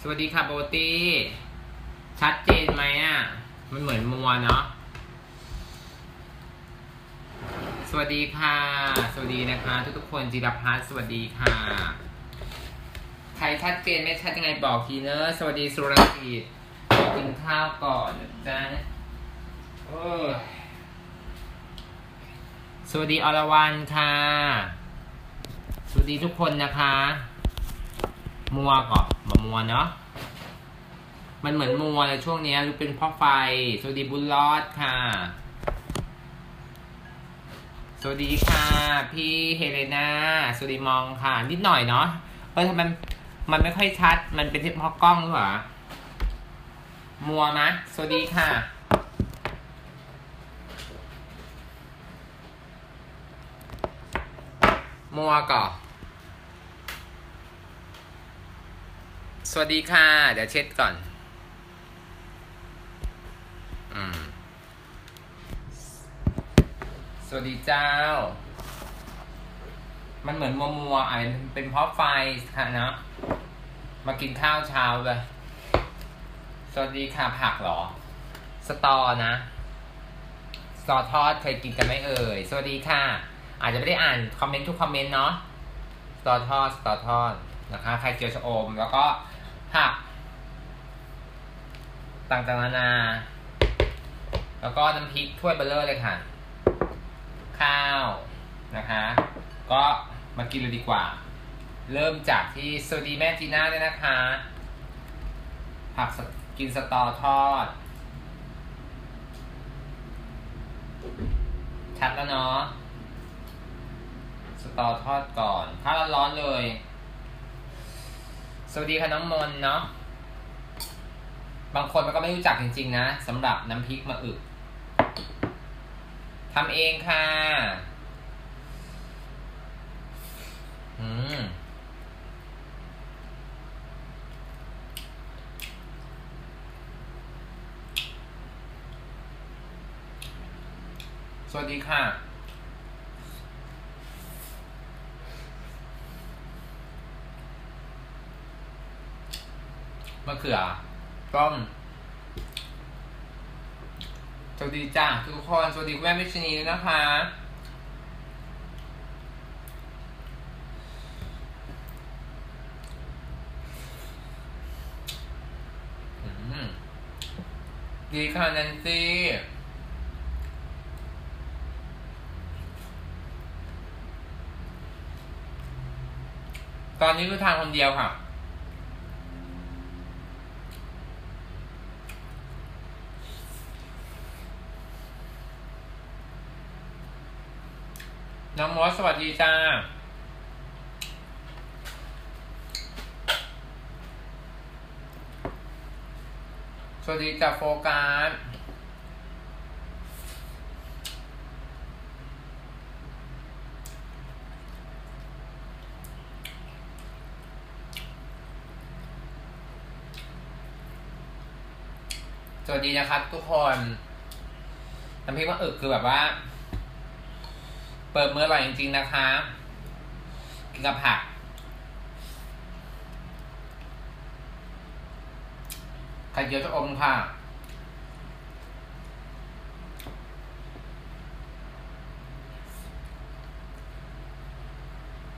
สวัสดีค่ะโบตี้ ชัดเจนไหมอะ มันเหมือนมัวเนาะ สวัสดีค่ะ สวัสดีนะคะ ทุกๆคนจิรพัฒน์สวัสดีค่ะ ใครชัดเจนไม่ชัดยังไงบอกทีเนอะสวัสดีสุรกิจกินข้าวก่อนจ๊ะเออสวัสดีอรวรรณค่ะ สวัสดีทุกคนนะคะ มัวก่อนมามัวเนาะมันเหมือนมัวเลยช่วงนี้รู้เป็นเพ่อไฟสวัสดีบุญรอดค่ะ สวัสดีค่ะ พี่เฮเลนาสวัสดีมองค่ะ นิดหน่อยเนาะเออทำไมมันไม่ค่อยชัด มันเป็นเพราะกล้องหรือเปล่ามัวมะสวัสดีค่ะมัวก่อน สวัสดีค่ะ เดี๋ยวเช็ดก่อน อืม สวัสดีเจ้า มันเหมือนมัวมัวอะเป็นเพราะไฟค่ะเนาะมากินข้าวเช้าเลย สวัสดีค่ะผักหรอ สตอนะ สตอทอดเคยกินกันไหมเอ่ย สวัสดีค่ะ อาจจะไม่ได้อ่านคอมเมนต์ทุกคอมเมนต์เนาะ สตอทอด สตอทอดนะคะ ไข่เจียวชะอม แล้วก็ ผักต่างๆนานา แล้วก็น้ำพริกถ้วยเบลเลอร์เลยค่ะ ข้าวนะคะ ก็มากินเลยดีกว่า เริ่มจากที่สวัสดีแม่จีน่าด้วยนะคะ ผักกินสตอทอด ชัดแล้วเนาะ สตอทอดก่อน ถ้าร้อนๆเลย วัสดีค่ะน้องมนเนาะ บางคนมันก็ไม่รู้จักจริง ๆ นะสำหรับน้ำพริกมะอึกทำเองค่ะ อืมสวัสดีค่ะ มะเขือต้มสวัสดีจ้าทุกคน สวัสดีคุณแม่พิชนีนะคะ ดีค่ะแนนซี่ตอนนี้คือทานคนเดียวค่ะ น้องมอสสวัสดีจ้า สวัสดีจากโฟกัสสวัสดีนะครับทุกคนน้ำพริกมะอึกคือแบบว่า ปิดมืออร่อยจริง ๆ นะคะ กินกับผัก ไข่เจียวชะอมค่ะ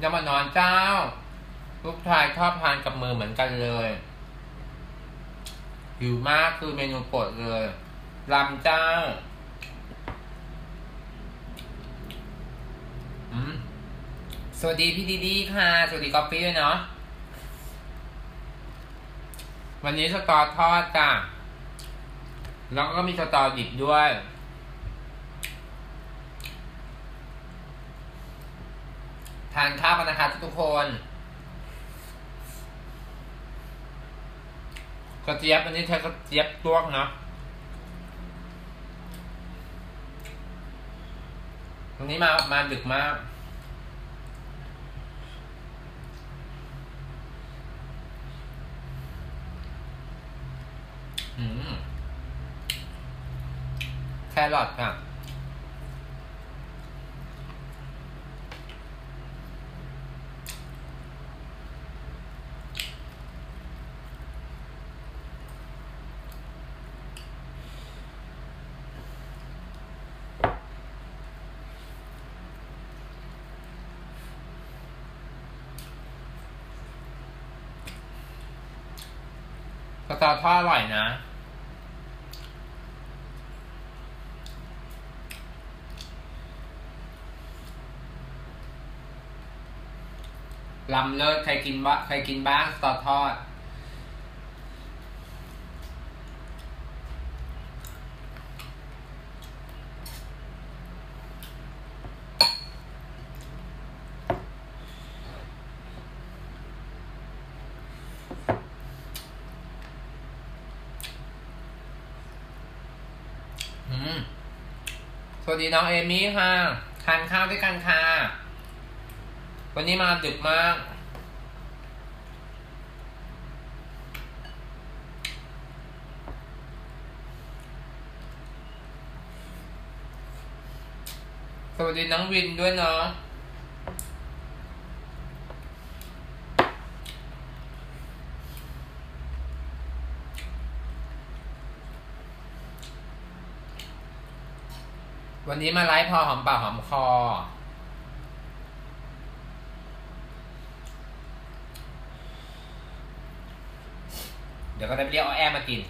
ยำมานอนเจ้า ลูกชายชอบทานกับมือเหมือนกันเลยหิวมากคือเมนูโปรดเลยลำเจ้า อืม สวัสดีพี่ดีดีค่ะ สวัสดีกอฟฟี่ด้วยเนาะวันนี้สตอทอดจ้ะแล้วก็มีสตอดิบด้วย ทานข้าวกันนะคะทุกคน กระเจี๊ยบอันนี้ใช้กระเจี๊ยบลวกเนาะวันนี้มามาดึกมาก แครอทค่ะสตาร์ทอดอร่อยนะ ลำเลิศใครกินบ้าใครกินบ้างสตอทอดอืมสวัสดีน้องเอมี่ค่ะ ทานข้าวด้วยกันค่ะ วันนี้มาดึกมาก สวัสดีน้องวินด้วยเนาะวันนี้มาไลฟ์พอหอมปากหอมคอ เดี๋ยวก็ได้ไปเรียกเอแอร์มากิน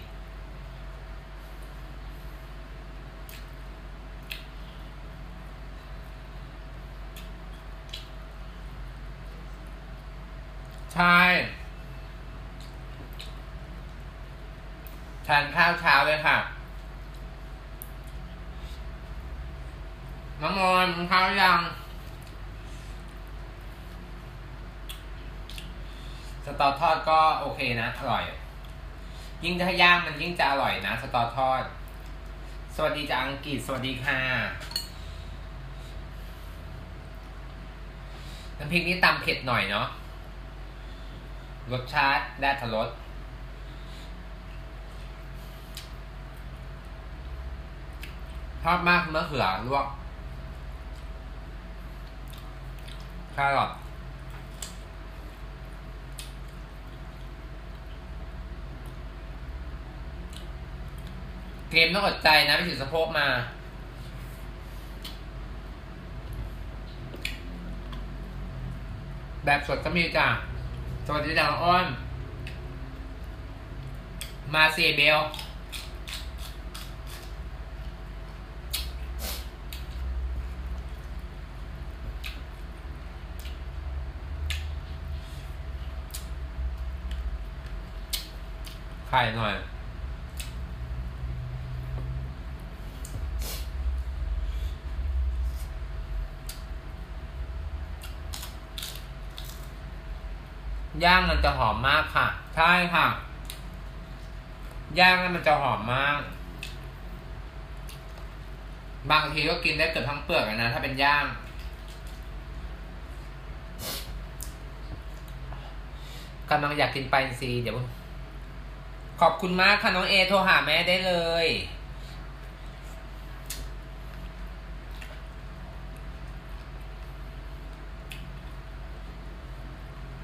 ใช่ทานข้าวเช้าเลยค่ะ น้องมอนข้าวยังสตอทอดก็โอเคนะ อร่อย ยิ่งถ้าย่างมันยิ่งจะอร่อยนะ สตอทอด สวัสดีจากอังกฤษ สวัสดีค่ะ น้ำพริกนี้ตำเผ็ดหน่อยเนาะ รสชาติได้ทรสชอบมากมะเขือลวกแครอท เกมต้องอดใจนะไปถือสะโพกมา แบบสดก็มีจ้ะสวัสดีจ้าน้องอ้อน มาเซเบลไข่หน่อย ย่างมันจะหอมมากค่ะ ใช่ค่ะ ย่างแล้วมันจะหอมมาก บางทีก็กินได้เกือบทั้งเปลือกนะ ถ้าเป็นย่างกำลังอยากกินไปลาอินทรีเดี๋ยว ขอบคุณมากค่ะน้องเอโทรหาแม่ได้เลย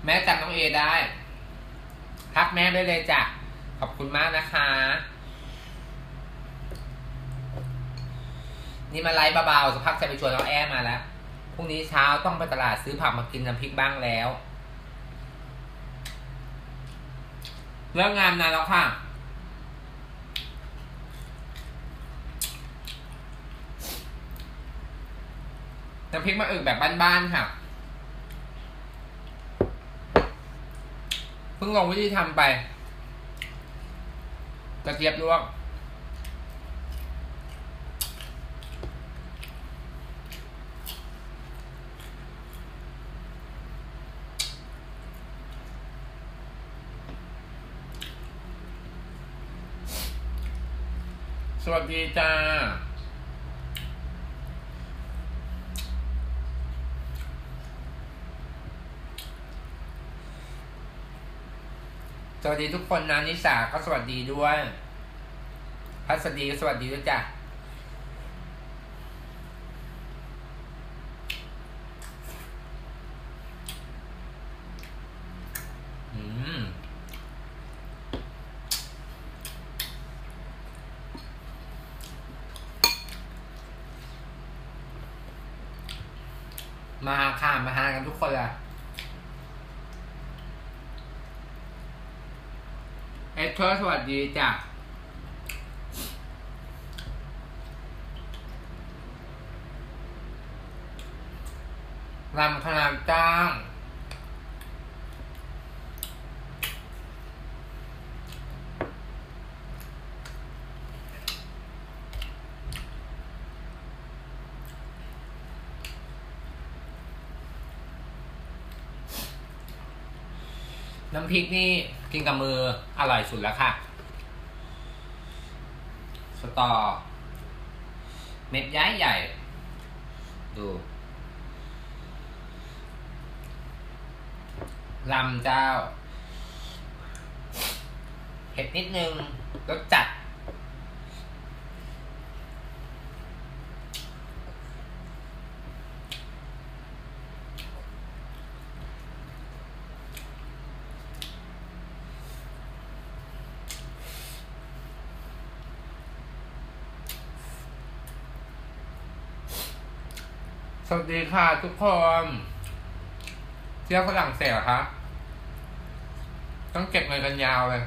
แม่จำน้องเอได้ ทัก แม่ได้เลยจ้ะ ขอบคุณมากนะคะ นี่มาไลฟ์เบาๆสักพักจะไปชวนน้องแอมาแล้ว พรุ่งนี้เช้าต้องไปตลาดซื้อผักมากินน้ำพริกบ้างแล้วเลิกงานนานแล้วค่ะ น้ำพริกมะอึกแบบบ้านๆค่ะ พิ่งลงวิธีทำไป กระเจี๊ยบลวกสวัสดีจ้า สวัสดีทุกคนนะนิสาก็สวัสดีด้วยพัสดีสวัสดีด้วยจ้ะมาค่ะ มาหากันทุกคนละ เอชอสวัสดีจ้ะลำขนาดจ้างน้ำพริกนี่ กินกับมืออร่อยสุดแล้วค่ะ สตอ เม็ดย้ายใหญ่ ดูลำเจ้า เผ็ดนิดนึงรสจัด สวัสดีค่ะทุกคนเที่ยวฝรั่งเศสเหรอคะต้องเก็บเงินกันยาวเลย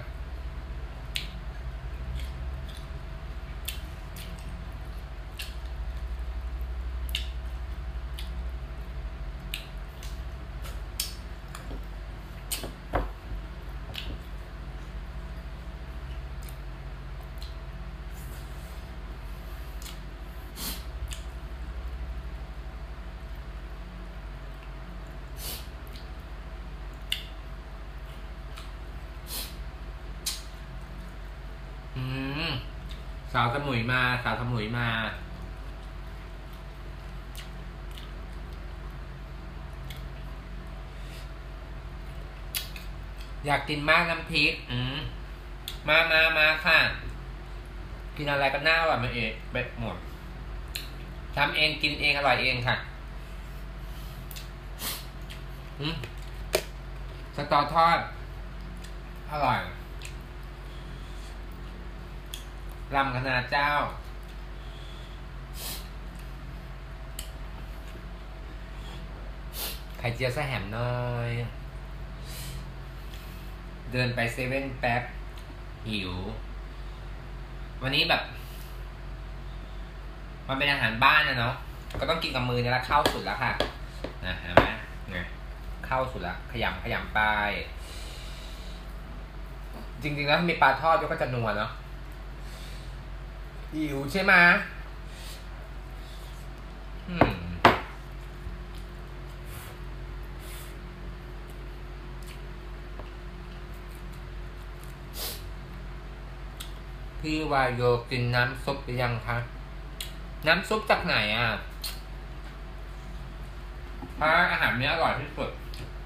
อืม สาวสมุยมาสาวสมุยมา อยากกินมากน้ำพริก อืมมามามาค่ะ กินอะไรก็น่าอร่อยมาเองเบ็ดหมดทำเองกินเองอร่อยเองค่ะอืมสตอทอด อร่อย ลำคณาเจ้า ไข่เจียวสะแหมหน้อย เดินไปเซเว่นแป๊บ หิว วันนี้แบบ มันเป็นอาหารบ้านนะเนาะ ก็ต้องกินกับมือเนี่ยละเข้าสุดแล้วค่ะ นะเห็นไหมเนี่ยเข้าสุดละขยำขยำไป จริงๆแล้วมีปลาทอดก็จะนัวเนาะ หิวใช่ไหมอืมพี่วายโยกินน้ำซุปหรือยังคะ น้ำซุปจากไหนอะเพราะอาหารเนี้ยอร่อยที่สุด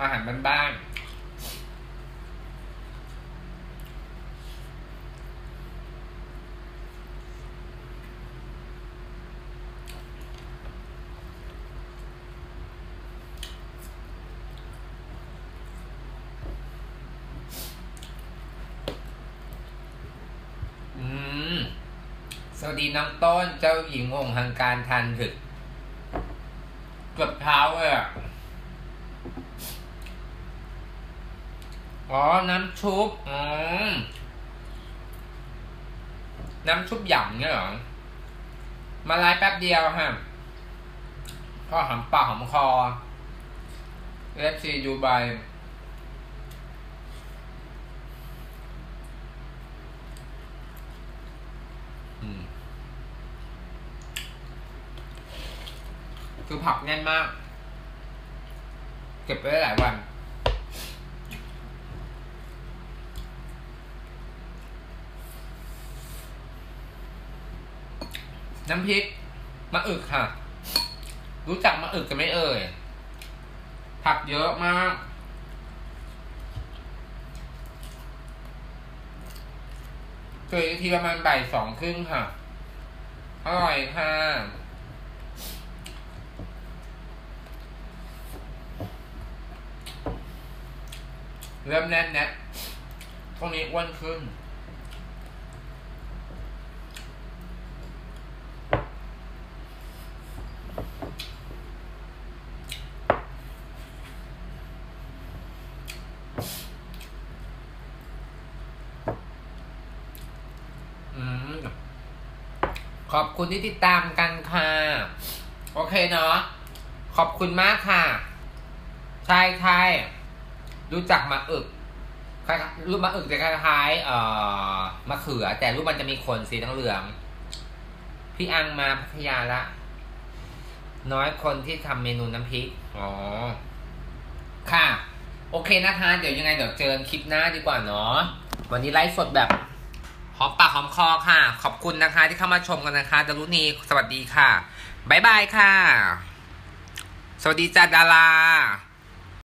อาหารบ้านๆ อืม สวัสดี น้องต้นเจ้าหญิงองค์ทางการทันถึกเกือบเท้าเลยอะอ๋อ น้ำชุบ อืมน้ำชุบหยำเนี่ยหรอ มาไลฟ์แป๊บเดียวฮะก็หอมปากหอมคอเอฟซีดูไบ คือผักแน่นมาก เก็บไว้หลายวันน้ำพริกมะอึกค่ะ รู้จักมะอึกกันไหมเอ่ย ผักเยอะมากเจออีกทีประมาณบ่ายสองครึ่งค่ะ อร่อยค่ะ เริ่มแน่นแน่พวงนี้อ้วนขึ้น ขอบคุณที่ติดตามกันค่ะ โอเคเนาะ ขอบคุณมากค่ะ ใช่ใช่ รู้จักมะอึกรูปมะอึกจะคล้ายๆเอ่อมะเขือ แต่รูปมันจะมีขนสีเหลืองพี่อังมาพัทยาละ น้อยคนที่ทำเมนูน้ำพริก อ๋อ ค่ะ โอเคนะคะ เดี๋ยวยังไงเดี๋ยวเจอกันคลิปหน้าดีกว่าเนาะ วันนี้ไลฟ์สดแบบหอมปากหอมคอค่ะ ขอบคุณนะคะ ที่เข้ามาชมกันนะคะดารุณีสวัสดีค่ะ บ๊ายบายค่ะ สวัสดีจ้าดารา